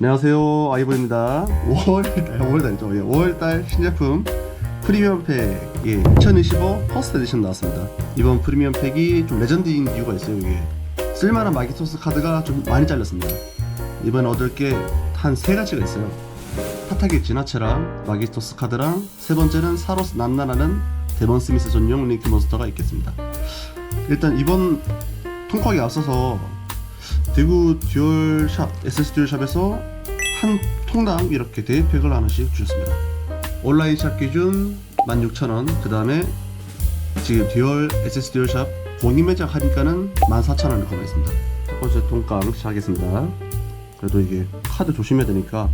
안녕하세요. 아이보입니다. 5월달 5월달이죠. 예, 5월달 신제품 프리미엄 팩 예, 2025 퍼스트 에디션 나왔습니다. 이번 프리미엄 팩이 좀 레전드인 이유가 있어요 이게. 쓸만한 마기토스 카드가 좀 많이 잘렸습니다. 이번에 얻을 게 한 세 가지가 있어요. 파타기 진화체랑 마기토스 카드랑 세 번째는 사로스 난나라는 데몬 스미스 전용 링크 몬스터가 있겠습니다. 일단 이번 통과에 앞서서 대구 듀얼샵 SS 듀얼샵에서 한 통당 이렇게 대회팩을 하나씩 주셨습니다. 온라인 샵 기준 16,000원, 그 다음에 지금 듀얼 SS 듀얼샵 공인 매장 하니까는 14,000원을 거래했습니다. 첫 번째 통깡 시작하겠습니다. 그래도 이게 카드 조심해야 되니까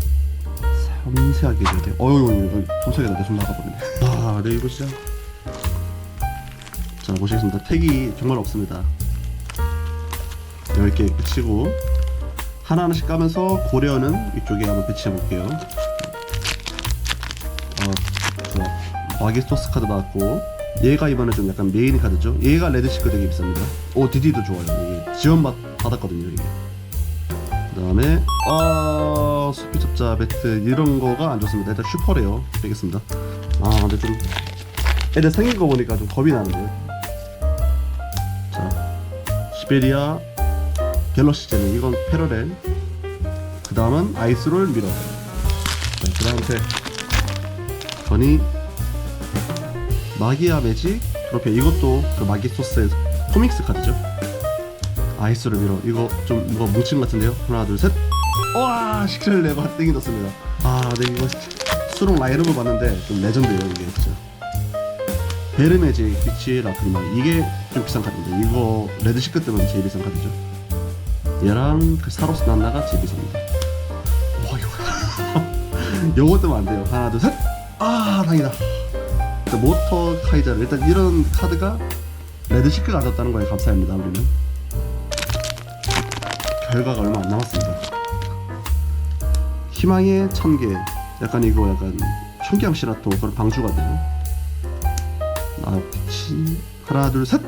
섬세하게 해야 돼. 어휴, 이거 섬세하게 내손 나가버리네. 아, 네, 이거 진짜. 자, 보시겠습니다. 택이 정말 없습니다. 10개 붙이고 하나하나씩 까면서 고려는 이쪽에 한번 배치해 볼게요. 어, 저 마기스토스 카드 나왔고 얘가 이번에 좀 약간 메인 카드죠? 얘가 레드시크 되게 비쌉니다. 오 디디도 좋아요. 이게 지원 받, 받았거든요 이게. 그 다음에 아 수피 접자 배트 이런 거가 안 좋습니다. 일단 슈퍼레어 빼겠습니다. 아 근데 좀 애들 생긴 거 보니까 좀 겁이 나는데요 자 시베리아 갤럭시 제는 이건 패러렐. 그 다음은 아이스롤 미러. 네, 그 다음에 전이 마기아 매직 트로피 이것도 그 마기 소스의 코믹스 카드죠? 아이스롤 미러. 이거 좀 뭉친 것 같은데요? 하나 둘셋와 시크를 내고 땡이 넣습니다. 아네 이거 수롱 라인업을 봤는데 좀 레전드예요 이게. 진짜 베르 매직 비치 라크리마 이게 좀 비싼 카드인데 이거 레드 시크 때문에 제일 비싼 카드죠 얘랑 그 사로스 난나가 비쌉니다. 와 이거 요거 뜨면 안 돼요. 하나 둘 셋. 아 다행이다. 일단 모터 카이자를 일단 이런 카드가 레드 시크가 앉았다는 거에 감사합니다. 우리는 결과가 얼마 안 남았습니다. 희망의 천 개. 약간 이거 약간 청경 시라토 그런 방주거든요. 아 빛이 하나 둘 셋.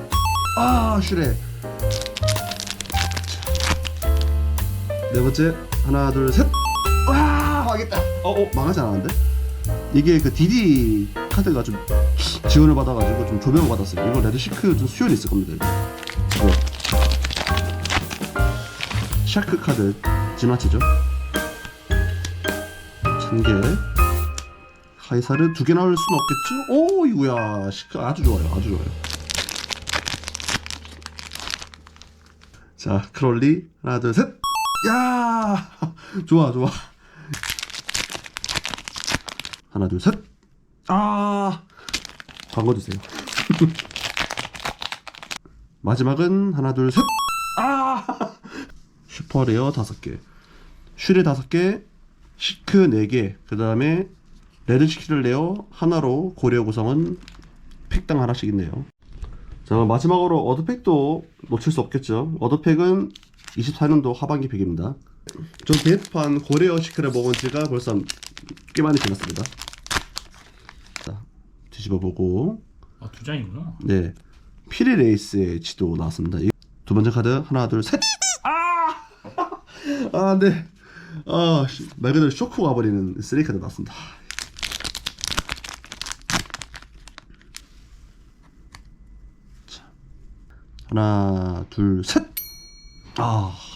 아 슈레. 네 번째. 하나 둘 셋 와 망했다. 어 어 망하지 않았는데? 이게 그 DD 카드가 좀 지원을 받아가지고 좀 조명을 받았어요. 이거 레드 시크 좀 수요일 있을 겁니다 이거. 이거 샤크 카드 지마치죠? 천개. 카이사르 두개 나올 수는 없겠죠? 오 이거야. 시크 아주 좋아요 아주 좋아요. 자 크롤리. 하나 둘셋 야! 좋아 좋아. 하나 둘셋아! 광고 주세요. 마지막은 하나 둘셋아! 슈퍼레어 다섯 개. 슈레 다섯 개 시크 네개그 다음에 레드 시크를 내어 하나로 고려 구성은 팩당 하나씩 있네요. 자 마지막으로 어드팩도 놓칠 수 없겠죠. 어드팩은 24년도 하반기 팩입니다. 저 대판 고레어 시크를 먹은 지가 벌써 꽤 많이 지났습니다. 자, 뒤집어 보고 아 두 장이구나. 네 피리 레이스의 지도 나왔습니다. 이- 두 번째 카드 하나 둘 셋. 아, 아 네. 아, 씨, 말 그대로 쇼크 가버리는 쓰리 카드 나왔습니다. 자, 하나 둘 셋. 아.